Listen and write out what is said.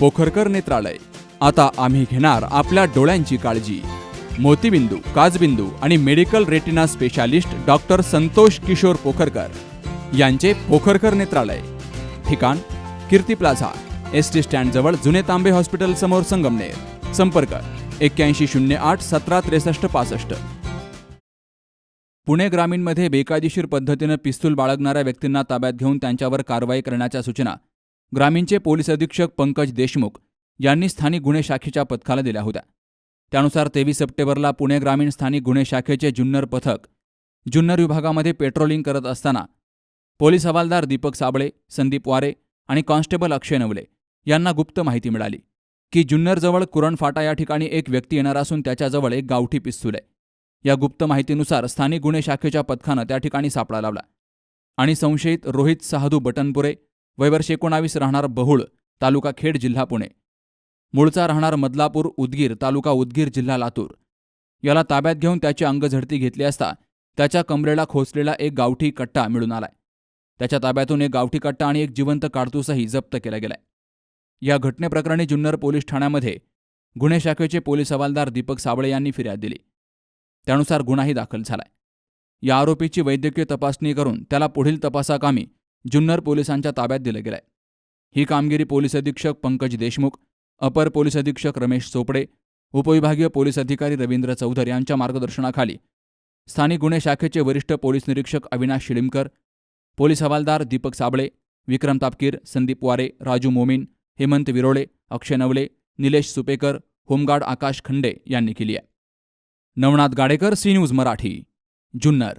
पोखरकर नेत्रालय. आता आम्ही घेणार आपल्या डोळ्यांची काळजी. मोतीबिंदू काजबिंदू आणि medical retina specialist doctor Santosh Kishor Pokharkar यांचे पोखरकर नेत्रालय. ठिकाण कीर्ती प्लाझा एस टी स्टँडजवळ जुने तांबे हॉस्पिटल समोर संगमनेर. संपर्क एक्क्याऐंशी शून्य आठ सतरा त्रेसष्ट पासष्ट. पुणे ग्रामीणमध्ये बेकायदेशीर पद्धतीनं पिस्तूल बाळगणाऱ्या व्यक्तींना ताब्यात घेऊन त्यांच्यावर कारवाई करण्याच्या सूचना ग्रामीणचे पोलीस अधीक्षक पंकज देशमुख यांनी स्थानिक गुन्हे शाखेच्या पथकाला दिल्या होत्या. त्यानुसार तेवीस सप्टेंबरला पुणे ग्रामीण स्थानिक गुन्हे शाखेचे जुन्नर पथक जुन्नर विभागामध्ये पेट्रोलिंग करत असताना पोलीस हवालदार दीपक साबळे संदीप वारे आणि कॉन्स्टेबल अक्षय नवले यांना गुप्त माहिती मिळाली की जुन्नरजवळ कुरणफाटा या ठिकाणी एक व्यक्ती येणार असून त्याच्याजवळ एक गावठी पिस्तूल आहे. या गुप्त माहितीनुसार स्थानिक गुन्हे शाखेच्या पथकानं त्या ठिकाणी सापळा लावला आणि संशयित रोहित साहदू बटनपुरे वयवर्ष एकोणावीस राहणार बहुळ तालुका खेड जिल्हा पुणे. मूळचा राहणार मदलापूर उदगीर तालुका उदगीर जिल्हा लातूर. याला ताब्यात घेऊन त्याची अंगझडती घेतली असता त्याच्या कमरेला खोचलेला एक गावठी कट्टा मिळून आलाय. त्याच्या ताब्यातून एक गावठी कट्टा आणि एक जिवंत काडतूसही जप्त केला गेलाय. या घटनेप्रकरणी जुन्नर पोलीस ठाण्यामध्ये गुन्हे शाखेचे पोलीस हवालदार दीपक साबळे यांनी फिर्याद दिली. त्यानुसार गुन्हाही दाखल झालाय. या आरोपीची वैद्यकीय तपासणी करून त्याला पुढील तपासाकामी जुन्नर पोलिसांच्या ताब्यात दिलं गेलंय. ही कामगिरी पोलीस अधीक्षक पंकज देशमुख अपर पोलीस अधीक्षक रमेश चोपडे उपविभागीय पोलीस अधिकारी रवींद्र चौधर यांच्या मार्गदर्शनाखाली. स्थानिक गुन्हे शाखेचे वरिष्ठ पोलीस निरीक्षक अविनाश शिलिमकर पोलीस हवालदार दीपक साबळे विक्रम तापकीर संदीप वारे राजू मोमीन हेमंत विरोळे अक्षय नवले निलेश सुपेकर होमगार्ड आकाश खंडे यांनी केली आहे. Navnath Gadekar C news Marathi Junnar.